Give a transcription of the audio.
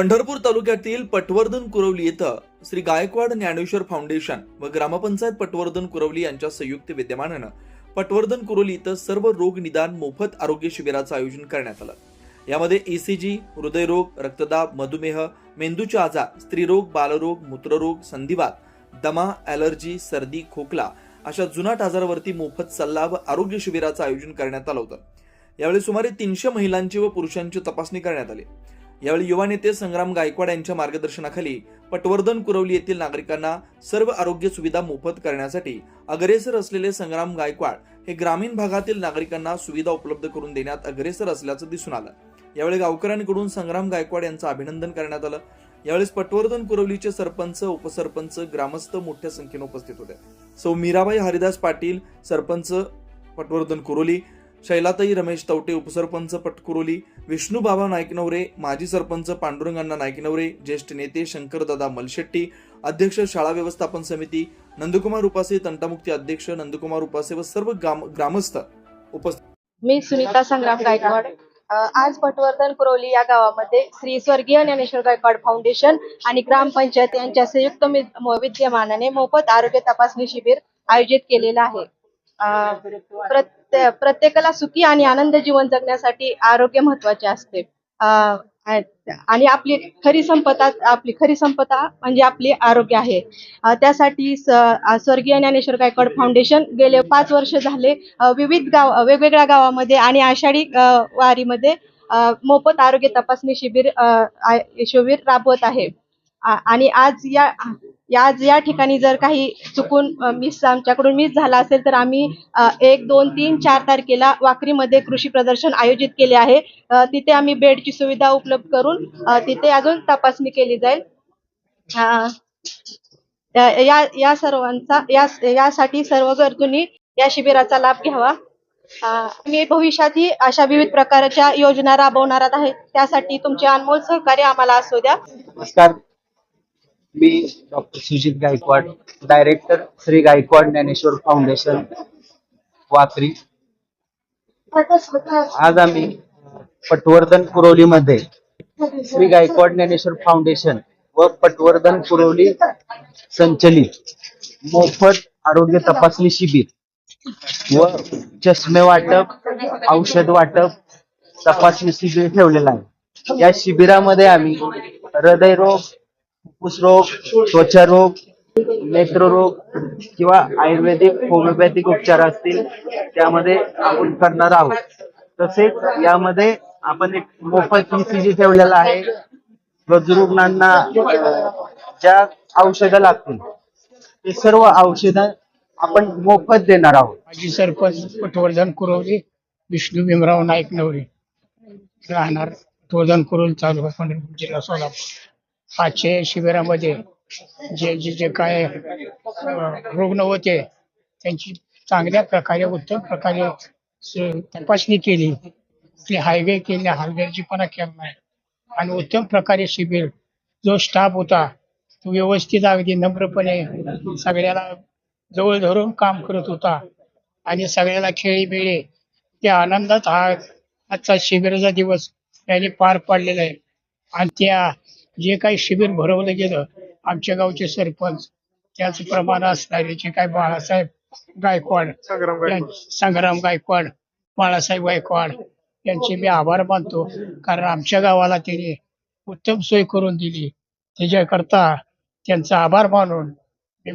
पंढरपूर तालुक्यातील पटवर्धन कुरवली येथं श्री गायकवाड ज्ञानेश्वर फाउंडेशन व ग्रामपंचायत पटवर्धन कुरवली यांच्या संयुक्त विद्यमानानं पटवर्धन कुरवली इथं सर्व रोग निदान मोफत आरोग्य शिबिराचं आयोजन करण्यात आलं. यामध्ये ईसीजी हृदयरोग रक्तदाब मधुमेह मेंदूचे आजार स्त्रीरोग बालरोग मूत्ररोग संधिवात दमा ॲलर्जी सर्दी खोकला अशा जुनाट आजारावरती मोफत सल्ला व आरोग्य शिबिराचं आयोजन करण्यात आलं होतं. यावेळी सुमारे तीनशे महिलांची व पुरुषांची तपासणी करण्यात आली. यावेळी युवा नेते संग्राम गायकवाड यांच्या मार्गदर्शनाखाली पटवर्धन कुरवली येथील नागरिकांना सर्व आरोग्य सुविधा मोफत करण्यासाठी अग्रेसर असलेले संग्राम गायकवाड हे ग्रामीण भागातील नागरिकांना सुविधा उपलब्ध करून देण्यात अग्रेसर असल्याचं दिसून आलं. यावेळी गावकऱ्यांकडून संग्राम गायकवाड यांचं अभिनंदन करण्यात आलं. यावेळेस पटवर्धन कुरवलीचे सरपंच उपसरपंच ग्रामस्थ मोठ्या संख्येने उपस्थित होते. सौ मीराबाई हरिदास पाटील सरपंच पटवर्धन कुरोली शैलाताई रमेश तवटे उपसरपंच पटकुरोली विष्णूबाबा नाईकनवरे माजी सरपंच पांडुरंगांना नाईकनवरे ज्येष्ठ नेते शंकरदादा मलशेट्टी अध्यक्ष शाळा व्यवस्थापन समिती नंदकुमार उपासे तंटामुक्ती अध्यक्ष नंदकुमार उपासे व सर्व ग्रामस्थ उपस्थित मी सुनीता संग्राम गायकवाड. आज पटवर्धन कुरोली या गावामध्ये श्री स्वर्गीय ज्ञानेश्वर गायकवाड फाउंडेशन आणि ग्रामपंचायत यांच्या संयुक्त विद्यमानाने मोफत आरोग्य तपासणी शिबिर आयोजित केलेलं आहे. प्रत्ये- प्रत्येकाला सुखी आणि आनंद जीवन जगण्यासाठी आरोग्य महत्त्वाचे असते. आणि आपली खरी संपदा आपली खरी संपदा म्हणजे आपली आरोग्य आहे. त्यासाठी स्वर्गीय ज्ञानेश्वर गायकवाड फाउंडेशन गेले पाच वर्ष झाले विविध गाव वेगवेगळ्या गावामध्ये आणि आषाढी वारीमध्ये मोफत आरोग्य तपासणी शिबिर शिबिर राबवत आहे. आणि आज या- आज या ठिकाणी जर काही चुकून मिस आमच्याकडून मिस झाला असेल तर आम्ही एक दोन तीन चार तारखेला वाकरीमध्ये कृषी प्रदर्शन आयोजित केले आहे. तिथे आम्ही बेडची सुविधा उपलब्ध करून तिथे अजून तपासणी केली जाईल. या- या सर्वांचा या यासाठी सर्व गरजूंनी या शिबिराचा लाभ घ्यावा. मी भविष्यातही अशा विविध प्रकारच्या योजना राबवणार आहे. त्यासाठी तुमचे अनमोल सहकार्य आम्हाला असू द्या. नमस्कार. मी doctor Sujit Gaikwad director Shri Gaikwad Dnyaneshwar foundation Wakari. आज आम्ही पटवर्धन कुरवलीमध्ये श्री गायकवाड ज्ञानेश्वर फाउंडेशन व पटवर्धन कुरवली संचलित मोफत आरोग्य तपासणी शिबिर व चष्मे वाटप औषध वाटप तपासणी शिबिर ठेवलेलं आहे. या शिबिरामध्ये आम्ही हृदयरोग फुफ्फुसरोग त्वचारोग नेत्ररोग किंवा आयुर्वेदिक होमिओपॅथिक उपचार असतील त्यामध्ये आपण करणार आहोत. तसेच यामध्ये आपण एक मोफत ईसीजी ठेवलेला आहे. गजरुग्णांना ज्या औषधं लागतील ते सर्व औषधं आपण मोफत देणार आहोत. माझी सरपंच पटवर्धन कुरवली विष्णू भीमराव नाईक नवरी राहणार. पटवर्धन कुरवली तालुका पंढरपूर जिल्हा सोलापूर. आजच्या शिबिरामध्ये जे जे जे काय रुग्ण होते त्यांची चांगल्या प्रकारे उत्तम प्रकारे तपासणी केली. ते हायवे केले हलगर्जीपणा केला नाही. आणि उत्तम प्रकारे शिबिर जो स्टाफ होता तो व्यवस्थित अगदी नम्रपणे सगळ्याला जवळ धरून काम करत होता. आणि सगळ्याला खेळी मिळे त्या आनंदात हा आजचा शिबिराचा दिवस त्याने पार पाडलेला आहे. आणि त्या जे काही शिबिर भरवलं गेलं आमच्या गावचे सरपंच त्याचप्रमाणे असणारे जे काही बाळासाहेब गायकवाड संग्राम गायकवाड. बाळासाहेब गायकवाड यांचे मी आभार मानतो. कारण आमच्या गावाला त्यांनी उत्तम सोय करून दिली. त्याच्याकरता त्यांचा आभार मानून मी